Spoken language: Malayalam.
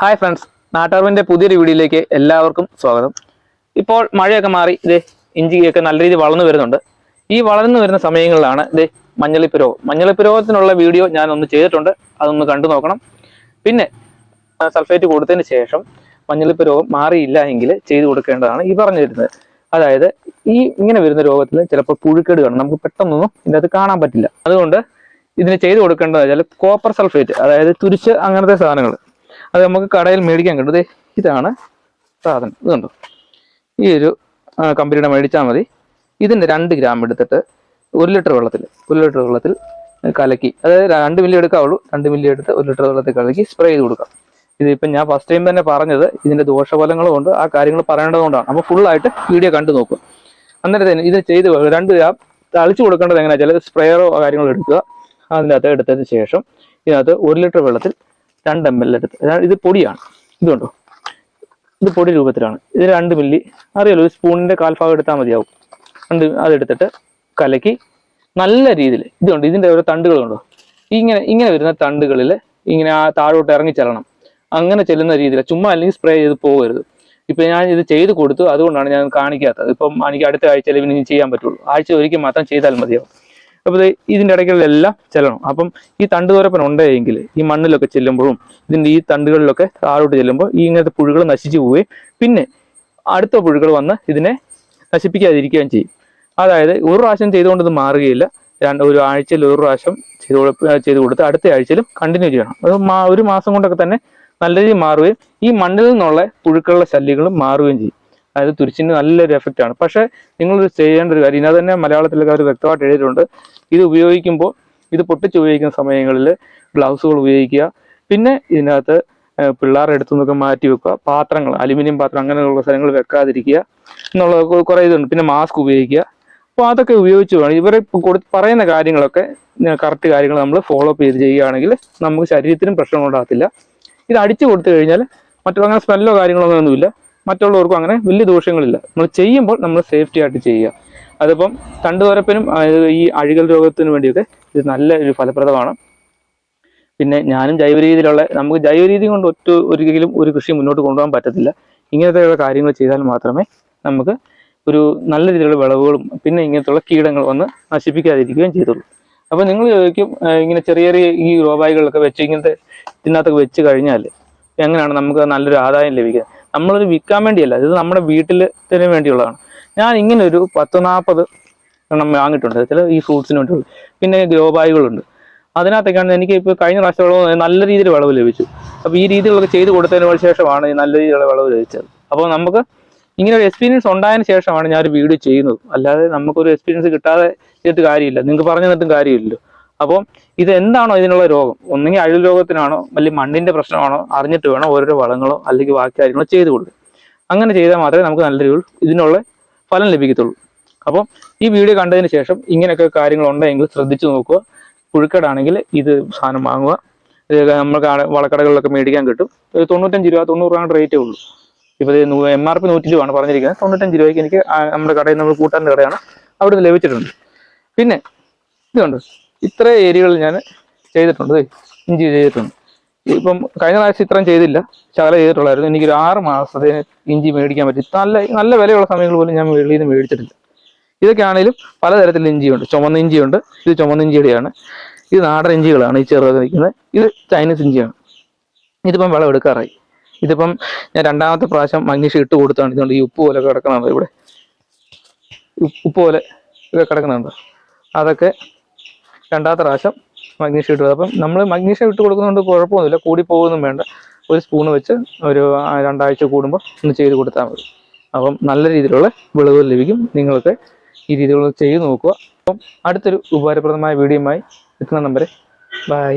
ഹായ് ഫ്രണ്ട്സ് നാട്ടാർവിന്റെ പുതിയൊരു വീഡിയോയിലേക്ക് എല്ലാവർക്കും സ്വാഗതം. ഇപ്പോൾ മഴയൊക്കെ മാറി ഇത് ഇഞ്ചിയൊക്കെ നല്ല രീതിയിൽ വളർന്നു വരുന്നുണ്ട്. ഈ വളർന്നു വരുന്ന സമയങ്ങളിലാണ് ഇത് മഞ്ഞളിപ്പ് രോഗം മഞ്ഞളിപ്പ് രോഗത്തിനുള്ള വീഡിയോ ഞാൻ ഒന്ന് ചെയ്തിട്ടുണ്ട് അതൊന്ന് കണ്ടു നോക്കണം. പിന്നെ സൾഫേറ്റ് കൊടുത്തതിന് ശേഷം മഞ്ഞളിപ്പ് രോഗം മാറിയില്ല എങ്കിൽ ചെയ്തു കൊടുക്കേണ്ടതാണ് ഈ പറഞ്ഞു തരുന്നത് അതായത് ഈ ഇങ്ങനെ വരുന്ന രോഗത്തിൽ ചിലപ്പോൾ പുഴുക്കേട് കാണും. നമുക്ക് പെട്ടെന്നൊന്നും ഇതിനകത്ത് കാണാൻ പറ്റില്ല. അതുകൊണ്ട് ഇതിന് ചെയ്തു കൊടുക്കേണ്ടത് വെച്ചാൽ കോപ്പർ സൾഫേറ്റ് അതായത് തുരിച്ച് അങ്ങനത്തെ സാധനങ്ങൾ. അത് നമുക്ക് കടയിൽ മേടിക്കാൻ കിട്ടും. ഇതാണ് സാധനം. ഇത് കണ്ടോ? ഈ ഒരു കമ്പനിയുടെ മേടിച്ചാൽ മതി. ഇതിന്റെ രണ്ട് ഗ്രാം എടുത്തിട്ട് ഒരു ലിറ്റർ വെള്ളത്തിൽ ഒരു ലിറ്റർ വെള്ളത്തിൽ കലക്കി. അതായത് രണ്ട് മില്ലി എടുക്കാവുള്ളൂ. രണ്ട് മില്ലി എടുത്ത് ഒരു ലിറ്റർ വെള്ളത്തിൽ കലക്കി സ്പ്രേ ചെയ്ത് കൊടുക്കാം. ഇതിപ്പം ഞാൻ ഫസ്റ്റ് ടൈം തന്നെ പറഞ്ഞത് ഇതിന്റെ ദോഷഫലങ്ങളും ഉണ്ട്. ആ കാര്യങ്ങൾ പറയേണ്ടതുകൊണ്ടാണ്. അപ്പോൾ ഫുള്ളായിട്ട് വീഡിയോ കണ്ടു നോക്കും. അന്നേരം തന്നെ ഇത് ചെയ്ത് രണ്ട് ഗ്രാം തളിച്ചു കൊടുക്കേണ്ടത് എങ്ങനെയാ? ചില സ്പ്രേയറോ കാര്യങ്ങളോ എടുക്കുക. അതിന്റെ അകത്ത് എടുത്തതിന് ശേഷം ഇതിനകത്ത് ഒരു ലിറ്റർ വെള്ളത്തിൽ രണ്ട് എം എൽ എടുത്ത്. ഇത് പൊടിയാണ്. ഇതുണ്ടോ ഇത് പൊടി രൂപത്തിലാണ്. ഇത് രണ്ട് മില്ലി. അറിയാലോ ഒരു സ്പൂണിന്റെ കാൽഭാഗം എടുത്താൽ മതിയാവും. രണ്ട് അതെടുത്തിട്ട് കലക്കി നല്ല രീതിയിൽ. ഇതുണ്ട് ഇതിന്റെ ഓരോ തണ്ടുകളുണ്ടോ ഇങ്ങനെ ഇങ്ങനെ വരുന്ന തണ്ടുകളിൽ ഇങ്ങനെ ആ താഴോട്ട് ഇറങ്ങി ചെല്ലണം. അങ്ങനെ ചെല്ലുന്ന രീതിയിൽ ചുമ്മാ അല്ലെങ്കിൽ സ്പ്രേ ചെയ്ത് പോകരുത്. ഇപ്പൊ ഞാൻ ഇത് ചെയ്ത് കൊടുത്തു. അതുകൊണ്ടാണ് ഞാൻ കാണിക്കാത്തത്. ഇപ്പം എനിക്ക് അടുത്ത ആഴ്ചയിൽ ഇനി ചെയ്യാൻ പറ്റുള്ളൂ. ആഴ്ച ഒരിക്കൽ മാത്രം ചെയ്താൽ മതിയാവും. അപ്പോൾ ഇതിന്റെ ഇടയ്ക്കുള്ളതെല്ലാം ചെല്ലണം. അപ്പം ഈ തണ്ട് തണ്ടുതോരപ്പൻ ഉണ്ടെങ്കിൽ ഈ മണ്ണിലൊക്കെ ചെല്ലുമ്പോഴും ഇതിന്റെ ഈ തണ്ടുകളിലൊക്കെ താഴോട്ട് ചെല്ലുമ്പോൾ ഈ ഇങ്ങനത്തെ പുഴുകൾ നശിച്ചു പോവുകയും പിന്നെ അടുത്ത പുഴുകൾ വന്ന് ഇതിനെ നശിപ്പിക്കാതിരിക്കുകയും ചെയ്യും. അതായത് ഒരു പ്രാവശ്യം ചെയ്തുകൊണ്ട് ഇത് മാറുകയില്ല. രണ്ട് ഒരു ആഴ്ചയിൽ ഒരു പ്രാവശ്യം ചെയ്ത് ചെയ്ത് കൊടുത്ത് അടുത്ത ആഴ്ചയിലും കണ്ടിന്യൂ ചെയ്യണം. ഒരു മാസം കൊണ്ടൊക്കെ തന്നെ നല്ല രീതിയിൽ മാറുകയും ഈ മണ്ണിൽ നിന്നുള്ള പുഴുക്കളുടെ ശല്യങ്ങളും മാറുകയും ചെയ്യും. അതായത് തുരിച്ചിന് നല്ലൊരു എഫക്റ്റ് ആണ്. പക്ഷേ നിങ്ങൾ ചെയ്യേണ്ട ഒരു കാര്യം ഇതിനകത്ത് തന്നെ മലയാളത്തിലൊക്കെ അവർ വ്യക്തമായിട്ട് എഴുതിയിട്ടുണ്ട്. ഇത് ഉപയോഗിക്കുമ്പോൾ ഇത് പൊട്ടിച്ച് ഉപയോഗിക്കുന്ന സമയങ്ങളിൽ ഗ്ലൗസുകൾ ഉപയോഗിക്കുക. പിന്നെ ഇതിനകത്ത് പിള്ളേരുടെ അടുത്തു നിന്നൊക്കെ മാറ്റി വെക്കുക. പാത്രങ്ങൾ അലുമിനിയം പാത്രം അങ്ങനെയുള്ള സ്ഥലങ്ങൾ വെക്കാതിരിക്കുക എന്നുള്ള കുറേ ഇതുണ്ട്. പിന്നെ മാസ്ക് ഉപയോഗിക്കുക. അപ്പോൾ അതൊക്കെ ഉപയോഗിച്ച് വേണം. കൊടു പറയുന്ന കാര്യങ്ങളൊക്കെ കറക്റ്റ് കാര്യങ്ങൾ നമ്മൾ ഫോളോ അപ്പ് ചെയ്ത് ചെയ്യുകയാണെങ്കിൽ നമുക്ക് ശരീരത്തിനും പ്രശ്നം ഉണ്ടാകത്തില്ല. ഇത് അടിച്ചു കൊടുത്തു കഴിഞ്ഞാൽ മറ്റുള്ള അങ്ങനെ സ്മെല്ലോ കാര്യങ്ങളോ ഒന്നുമില്ല മറ്റുള്ളവർക്കും അങ്ങനെ വലിയ ദോഷങ്ങളില്ല. നമ്മൾ ചെയ്യുമ്പോൾ നമ്മൾ സേഫ്റ്റി ആയിട്ട് ചെയ്യുക. അതിപ്പം തണ്ടുതുരപ്പിനും ഈ അഴികൾ രോഗത്തിനും വേണ്ടിയൊക്കെ ഇത് നല്ല ഒരു ഫലപ്രദമാണ്. പിന്നെ ഞാനും ജൈവ രീതിയിലുള്ള നമുക്ക് ജൈവ രീതി കൊണ്ട് ഒറ്റ ഒരിക്കലും ഒരു കൃഷി മുന്നോട്ട് കൊണ്ടുപോകാൻ പറ്റത്തില്ല. ഇങ്ങനത്തെയുള്ള കാര്യങ്ങൾ ചെയ്താൽ മാത്രമേ നമുക്ക് ഒരു നല്ല രീതിയിലുള്ള വിളവുകളും പിന്നെ ഇങ്ങനത്തെയുള്ള കീടങ്ങൾ വന്ന് നശിപ്പിക്കാതിരിക്കുകയും ചെയ്തുള്ളൂ. അപ്പോൾ നിങ്ങൾ ചോദിക്കും ഇങ്ങനെ ചെറിയ ചെറിയ ഈ റോബായികളൊക്കെ വെച്ച് ഇങ്ങനത്തെ ഇതിനകത്തൊക്കെ വെച്ച് കഴിഞ്ഞാൽ എങ്ങനെയാണ് നമുക്ക് നല്ലൊരു ആദായം ലഭിക്കുന്നത് നമ്മളൊരു വിൽക്കാൻ വേണ്ടിയല്ല ഇത് നമ്മുടെ വീട്ടിലത്തിന് വേണ്ടിയുള്ളതാണ്. ഞാൻ ഇങ്ങനെ ഒരു പത്ത് നാൽപ്പത് എണ്ണം വാങ്ങിയിട്ടുണ്ട് ചില ഈ ഫ്രൂട്ട്സിന് വേണ്ടിയുള്ളത് പിന്നെ ഗ്രോ ബാഗുകളുണ്ട് എനിക്ക് ഇപ്പോൾ കഴിഞ്ഞ പ്രാവശ്യം വിളവ് നല്ല രീതിയിൽ വിളവ് ലഭിച്ചു. അപ്പോൾ ഈ രീതിയിലൊക്കെ ചെയ്ത് കൊടുത്തതിന് ശേഷമാണ് നല്ല രീതിയിലുള്ള വിളവ് ലഭിച്ചത്. അപ്പോൾ നമുക്ക് ഇങ്ങനെ ഒരു എക്സ്പീരിയൻസ് ഉണ്ടായതിന് ശേഷമാണ് ഞാൻ ഒരു വീഡിയോ ചെയ്യുന്നത്. അല്ലാതെ നമുക്കൊരു എക്സ്പീരിയൻസ് കിട്ടാതെ ചെയ്തിട്ട് കാര്യമില്ല. നിങ്ങൾക്ക് പറഞ്ഞു തന്നിട്ടും കാര്യമില്ലല്ലോ. അപ്പം ഇത് എന്താണോ ഇതിനുള്ള രോഗം? ഒന്നെങ്കിൽ അഴിൽ രോഗത്തിനാണോ അല്ലെങ്കിൽ മണ്ണിന്റെ പ്രശ്നമാണോ അറിഞ്ഞിട്ട് വേണം ഓരോരോ വളങ്ങളോ അല്ലെങ്കിൽ ബാക്കി കാര്യങ്ങളോ ചെയ്തു കൊടുക്കുക. അങ്ങനെ ചെയ്താൽ മാത്രമേ നമുക്ക് നല്ല രീതിയിൽ ഇതിനുള്ള ഫലം ലഭിക്കത്തുള്ളൂ. അപ്പം ഈ വീഡിയോ കണ്ടതിന് ശേഷം ഇങ്ങനെയൊക്കെ കാര്യങ്ങൾ ഉണ്ടെങ്കിൽ ശ്രദ്ധിച്ചു നോക്കുക. പുഴുക്കടാണെങ്കിൽ ഇത് സാധനം വാങ്ങുക. നമുക്ക് വളക്കടകളിലൊക്കെ മേടിക്കാൻ കിട്ടും. ഒരു തൊണ്ണൂറ്റഞ്ച് രൂപ തൊണ്ണൂറ് രൂപ റേറ്റേ ഉള്ളൂ. ഇപ്പോൾ എം ആർ പി നൂറ്റി രൂപയാണ് പറഞ്ഞിരിക്കുന്നത്. തൊണ്ണൂറ്റഞ്ച് രൂപയ്ക്ക് എനിക്ക് നമ്മുടെ കടയിൽ നമ്മൾ കൂട്ടാന്റെ കടയാണ് അവിടെ ലഭിച്ചിട്ടുണ്ട്. പിന്നെ ഇതുണ്ട് ഇത്ര ഏരിയകൾ ഞാൻ ചെയ്തിട്ടുണ്ട് ഇഞ്ചി ചെയ്തിട്ടുണ്ട്. ഇപ്പം കഴിഞ്ഞ പ്രാവശ്യം ഇത്രയും ചെയ്തില്ല ശകല ചെയ്തിട്ടുള്ളായിരുന്നു. എനിക്കൊരു ആറ് മാസത്തിന് ഇഞ്ചി മേടിക്കാൻ പറ്റി. നല്ല നല്ല വിലയുള്ള സമയങ്ങൾ പോലും ഞാൻ വെളിയിൽ നിന്ന് മേടിച്ചിട്ടില്ല. ഇതൊക്കെ ആണെങ്കിലും പലതരത്തിലുള്ള ഇഞ്ചിയുണ്ട്. ചുമന്ന ഇഞ്ചിയുണ്ട് ഇത് ചുമന്ന ഇഞ്ചിയുടെയാണ്. ഇത് നാടൻ ഇഞ്ചികളാണ് ഈ ചെറുത് നിൽക്കുന്നത്. ഇത് ചൈനീസ് ഇഞ്ചിയാണ്. ഇതിപ്പം വിളം എടുക്കാറായി. ഇതിപ്പം ഞാൻ രണ്ടാമത്തെ പ്രാവശ്യം മഗ്നീഷ്യം ഇട്ട് കൊടുത്താണ്. ഇതുകൊണ്ട് ഈ ഉപ്പ് പോലെ കിടക്കുന്നുണ്ട് ഇവിടെ. ഉപ്പ് പോലെ ഇതൊക്കെ കിടക്കുന്നുണ്ട് അതൊക്കെ രണ്ടാമത്തെ പ്രാവശ്യം മഗ്നീഷ്യം ഇട്ട്. അപ്പം നമ്മൾ മഗ്നീഷ്യം ഇട്ട് കൊടുക്കുന്നതുകൊണ്ട് കുഴപ്പമൊന്നുമില്ല. കൂടി പോകുന്നതും വേണ്ട. ഒരു സ്പൂണ് വെച്ച് ഒരു രണ്ടാഴ്ച കൂടുമ്പോൾ ഒന്ന് ചെയ്ത് കൊടുത്താൽ മതി. അപ്പം നല്ല രീതിയിലുള്ള വിളവുകൾ ലഭിക്കും. നിങ്ങൾക്ക് ഈ രീതിയിലുള്ള ചെയ്ത് നോക്കുക. അപ്പം അടുത്തൊരു ഉപകാരപ്രദമായ വീഡിയോയുമായി എത്തുന്ന നമ്പരെ ബൈ.